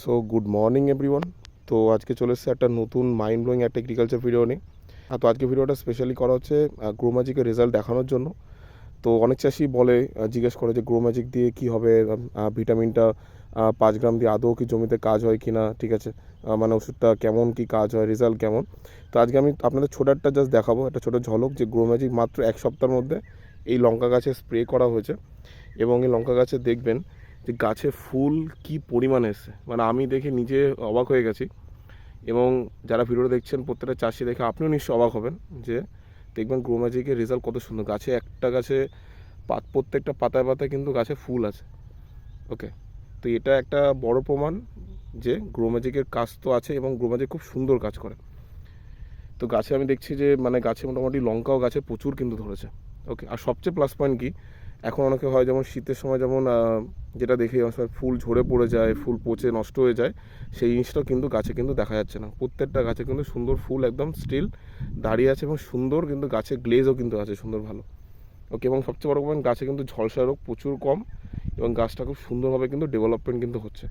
So good morning everyone তো আজকে চলে এসেছে একটা নতুন মাইন্ড ব্লোয়িং একটা এগ্রিকালচার ভিডিও নিয়ে। তো আজকে ভিডিওটা স্পেশালি করা হচ্ছে গ্রো ম্যাজিকের রেজাল্ট দেখানোর জন্য। তো অনেক চাষি বলে জিজ্ঞেস করে যে গ্রো ম্যাজিক দিয়ে কী হবে ভিটামিনটা পাঁচ গ্রাম দিয়ে আদৌ কি জমিতে কাজ হয় কি না ঠিক আছে? মানে ওষুধটা কেমন, কি কাজ হয় রেজাল্ট কেমন? তো আজকে আমি আপনাদের ছোটো একটা জাস্ট দেখাবো, একটা ছোটো ঝলক যে গ্রো ম্যাজিক মাত্র এক সপ্তাহের মধ্যে এই লঙ্কা গাছে স্প্রে করা হয়েছে। এবং এই লঙ্কা গাছে দেখবেন যে গাছে ফুল কি পরিমাণে এসছে। মানে আমি দেখে নিজে অবাক হয়ে গেছি এবং যারা ভিডিওটা দেখছেন, প্রত্যেকটা চাষি দেখে আপনিও নিশ্চয়ই অবাক হবেন যে দেখবেন গ্রো ম্যাজিকের রেজাল্ট কত সুন্দর। গাছে একটা গাছে পাত, প্রত্যেকটা পাতায় পাতায় কিন্তু গাছে ফুল আছে। ওকে তো এটা একটা বড় প্রমাণ যে গ্রো ম্যাজিকের কাজ তো আছে এবং গ্রো ম্যাজিক খুব সুন্দর কাজ করে। তো গাছে আমি দেখছি যে মানে গাছে মোটামুটি লঙ্কাও গাছে প্রচুর কিন্তু ধরেছে। ওকে আর সবচেয়ে প্লাস পয়েন্ট কি? এখন অনেকে হয় যেমন শীতের সময় যেমন যেটা দেখি সময় ফুল ঝরে পড়ে যায়, ফুল পচে নষ্ট হয়ে যায়, সেই জিনিসটাও কিন্তু গাছে কিন্তু দেখা যাচ্ছে না। প্রত্যেকটা গাছে কিন্তু সুন্দর ফুল একদম স্টিল দাঁড়িয়ে আছে এবং সুন্দর কিন্তু গাছে গ্লেজও কিন্তু আছে সুন্দর ভালো। ওকে এবং সবচেয়ে বড় গাছে কিন্তু ঝলসা রোগ প্রচুর কম এবং গাছটা খুব সুন্দরভাবে কিন্তু ডেভেলপমেন্ট কিন্তু হচ্ছে।